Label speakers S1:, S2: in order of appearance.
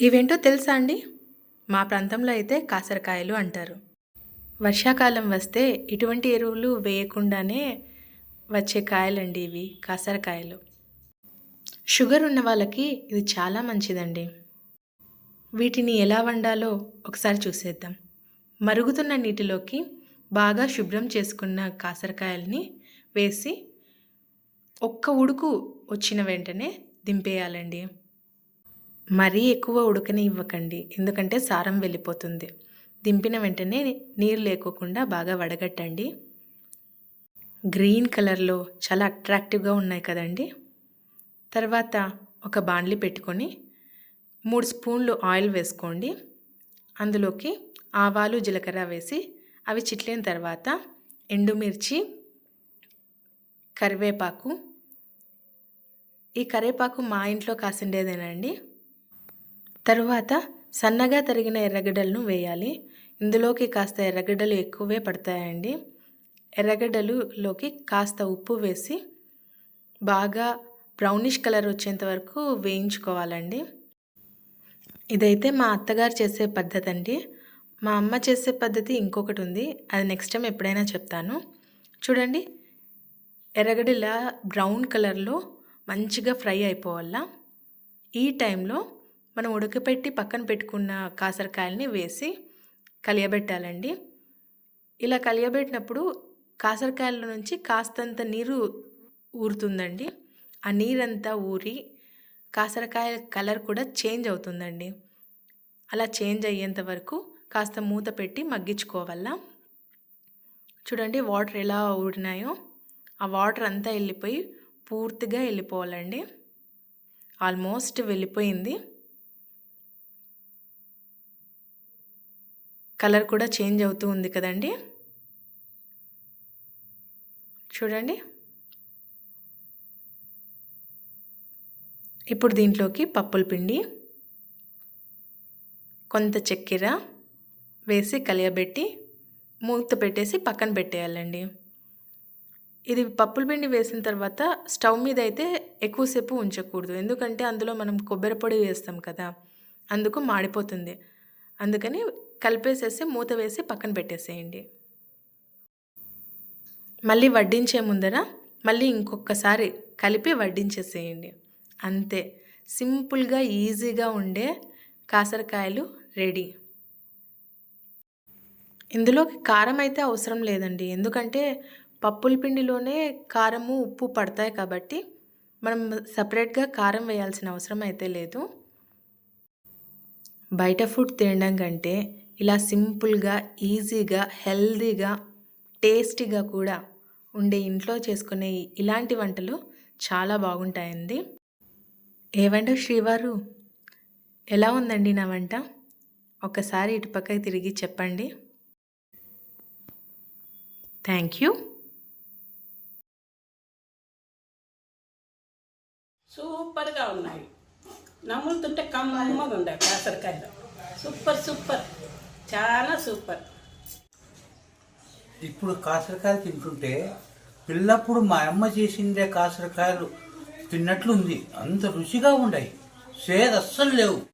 S1: ఇవేంటో తెలుసా అండి? మా ప్రాంతంలో అయితే కాసరకాయలు అంటారు. వర్షాకాలం వస్తే ఇటువంటి ఎరువులు వేయకుండానే వచ్చే కాయలండి ఇవి కాసరకాయలు. షుగర్ ఉన్న వాళ్ళకి ఇది చాలా మంచిదండి. వీటిని ఎలా వండాలో ఒకసారి చూసేద్దాం. మరుగుతున్న నీటిలోకి బాగా శుభ్రం చేసుకున్న కాసరకాయల్ని వేసి ఒక్క ఉడుకు వచ్చిన వెంటనే దింపేయాలండి. మరీ ఎక్కువ ఉడకని ఇవ్వకండి ఎందుకంటే సారం వెళ్ళిపోతుంది. దింపిన వెంటనే నీరు లేకోకుండా బాగా వడగట్టండి. గ్రీన్ కలర్లో చాలా అట్రాక్టివ్గా ఉన్నాయి కదండి. తర్వాత ఒక బాండ్లీ పెట్టుకొని మూడు స్పూన్లు ఆయిల్ వేసుకోండి. అందులోకి ఆవాలు జీలకర్ర వేసి అవి చిట్లిన తర్వాత ఎండుమిర్చి కరివేపాకు. ఈ కరివేపాకు మా ఇంట్లో కాసిండేదేనండి. తరువాత సన్నగా తరిగిన ఎర్రగడ్డలను వేయాలి. ఇందులోకి కాస్త ఎర్రగడ్డలు ఎక్కువే పడతాయండి. ఎర్రగడ్డలులోకి కాస్త ఉప్పు వేసి బాగా బ్రౌనిష్ కలర్ వచ్చేంత వరకు వేయించుకోవాలండి. ఇదైతే మా అత్తగారు చేసే పద్ధతి అండి మా అమ్మ చేసే పద్ధతి ఇంకొకటి ఉంది. అది నెక్స్ట్ టైం ఎప్పుడైనా చెప్తాను. చూడండి ఎర్రగడ్డ ఇలా బ్రౌన్ కలర్లో మంచిగా ఫ్రై అయిపోవాలా? ఈ టైంలో మనం ఉడకపెట్టి పక్కన పెట్టుకున్న కాసరకాయలని వేసి కలియబెట్టాలండి. ఇలా కలియబెట్టినప్పుడు కాసరకాయల నుంచి కాస్తంత నీరు ఊరుతుందండి. ఆ నీరంతా ఊరి కాసరకాయ కలర్ కూడా చేంజ్ అవుతుందండి. అలా చేంజ్ అయ్యేంత వరకు కాస్త మూత పెట్టి మగ్గించుకోవాలా. చూడండి వాటర్ ఎలా ఊడినాయో ఆ వాటర్ అంతా వెళ్ళిపోయి పూర్తిగా వెళ్ళిపోవాలండి. ఆల్మోస్ట్ వెళ్ళిపోయింది. కలర్ కూడా చేంజ్ అవుతూ ఉంది కదండి. చూడండి. ఇప్పుడు దీంట్లోకి పప్పుల పిండి కొంత చక్కెర వేసి కలియబెట్టి మూత పెట్టేసి పక్కన పెట్టేయాలండి. ఇది పప్పుల పిండి వేసిన తర్వాత స్టవ్ మీద అయితే ఎక్కువసేపు ఉంచకూడదు. ఎందుకంటే అందులో మనం కొబ్బరి పొడి వేస్తాం కదా అందుకు మాడిపోతుంది. అందుకని కలిపేసేసి మూత వేసి పక్కన పెట్టేసేయండి. మళ్ళీ వడ్డించే ముందర మళ్ళీ ఇంకొకసారి కలిపి వడ్డించేసేయండి. అంతే. సింపుల్గా ఈజీగా ఉండే కాసరకాయలు రెడీ. ఇందులోకి కారం అయితే అవసరం లేదండి. ఎందుకంటే పప్పుల పిండిలోనే కారము ఉప్పు పడతాయి కాబట్టి మనం సపరేట్గా కారం వేయాల్సిన అవసరం అయితే లేదు. బయట ఫుడ్ తినడం కంటే ఇలా సింపుల్గా ఈజీగా హెల్దీగా టేస్టీగా కూడా ఉండే ఇంట్లో చేసుకునే ఇలాంటి వంటలు చాలా బాగుంటాయండి. ఏవంట శ్రీవారు? ఎలా ఉందండి నా వంట? ఒకసారి ఇటుపక్కకి తిరిగి చెప్పండి. Thank you.
S2: సూపర్గా ఉన్నాయి. నమ్ములుతుంటే కమ్మగా ఉండే కాసరకాయలు. Super super. చాలా సూపర్.
S3: ఇప్పుడు కాసరకాయలు తింటుంటే పిల్లప్పుడు మా అమ్మ చేసిందే కాసరకాయలు తిన్నట్లుంది. అంత రుచిగా ఉన్నాయి సేద అస్సలు లేవు.